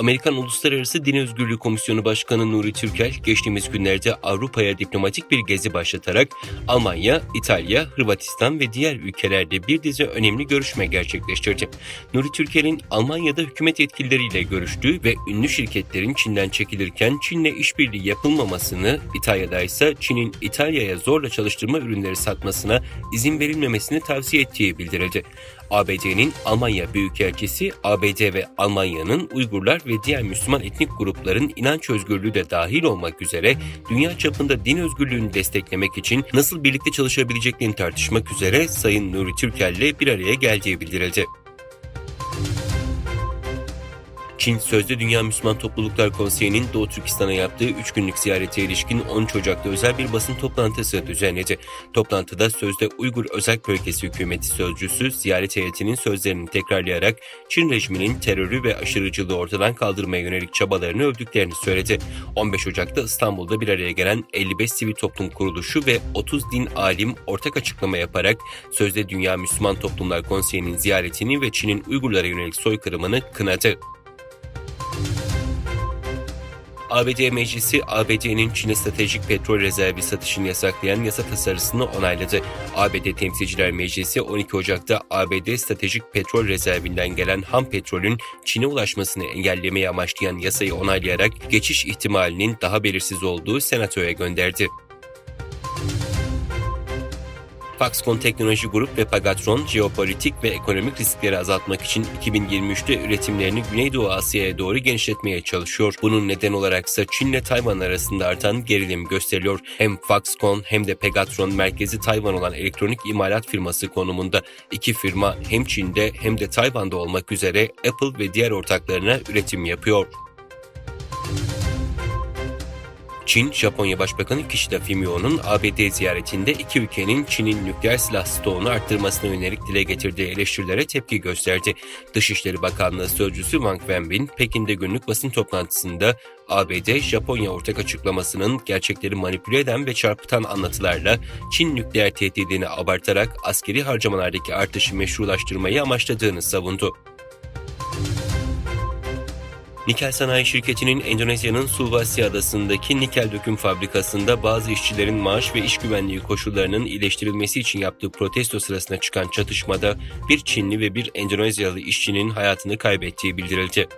Amerikan Uluslararası Din Özgürlüğü Komisyonu Başkanı Nuri Türkel geçtiğimiz günlerde Avrupa'ya diplomatik bir gezi başlatarak Almanya, İtalya, Hırvatistan ve diğer ülkelerde bir dizi önemli görüşme gerçekleştirdi. Nuri Türkel'in Almanya'da hükümet yetkilileriyle görüştüğü ve ünlü şirketlerin Çin'den çekilirken Çin'le işbirliği yapılmamasını, İtalya'da ise Çin'in İtalya'ya zorla çalıştırma ürünleri satmasına izin verilmemesini tavsiye ettiği bildirildi. ABD'nin Almanya Büyükelçisi ABD ve Almanya'nın Uygurlar ve diğer Müslüman etnik grupların inanç özgürlüğü de dahil olmak üzere dünya çapında din özgürlüğünü desteklemek için nasıl birlikte çalışabileceklerini tartışmak üzere Sayın Nuri Türkel'le bir araya geldiği bildirildi. Çin Sözde Dünya Müslüman Topluluklar Konseyi'nin Doğu Türkistan'a yaptığı 3 günlük ziyarete ilişkin 13 Ocak'ta özel bir basın toplantısı düzenledi. Toplantıda Sözde Uygur Özel Bölgesi Hükümeti Sözcüsü ziyaret heyetinin sözlerini tekrarlayarak Çin rejiminin terörü ve aşırıcılığı ortadan kaldırmaya yönelik çabalarını övdüklerini söyledi. 15 Ocak'ta İstanbul'da bir araya gelen 55 sivil toplum kuruluşu ve 30 din alim ortak açıklama yaparak Sözde Dünya Müslüman Toplumlar Konseyi'nin ziyaretini ve Çin'in Uygurlara yönelik soykırımını kınadı. ABD Meclisi, ABD'nin Çin'e stratejik petrol rezervi satışını yasaklayan yasa tasarısını onayladı. ABD Temsilciler Meclisi 12 Ocak'ta ABD stratejik petrol rezervinden gelen ham petrolün Çin'e ulaşmasını engellemeye amaçlayan yasayı onaylayarak geçiş ihtimalinin daha belirsiz olduğu Senato'ya gönderdi. Foxconn Teknoloji Grup ve Pagatron, jeopolitik ve ekonomik riskleri azaltmak için 2023'te üretimlerini Güneydoğu Asya'ya doğru genişletmeye çalışıyor. Bunun neden olaraksa Çin ile Tayvan arasında artan gerilim gösteriliyor. Hem Foxconn hem de Pegatron merkezi Tayvan olan elektronik imalat firması konumunda. İki firma hem Çin'de hem de Tayvan'da olmak üzere Apple ve diğer ortaklarına üretim yapıyor. Çin, Japonya Başbakanı Kishida Fumio'nun ABD ziyaretinde iki ülkenin Çin'in nükleer silah stoğunu arttırmasına yönelik dile getirdiği eleştirilere tepki gösterdi. Dışişleri Bakanlığı Sözcüsü Wang Wenbin, Pekin'de günlük basın toplantısında ABD, Japonya ortak açıklamasının gerçekleri manipüle eden ve çarpıtan anlatılarla Çin nükleer tehdidini abartarak askeri harcamalardaki artışı meşrulaştırmayı amaçladığını savundu. Nikel Sanayi Şirketi'nin Endonezya'nın Sulawesi adasındaki nikel döküm fabrikasında bazı işçilerin maaş ve iş güvenliği koşullarının iyileştirilmesi için yaptığı protesto sırasında çıkan çatışmada bir Çinli ve bir Endonezyalı işçinin hayatını kaybettiği bildirildi.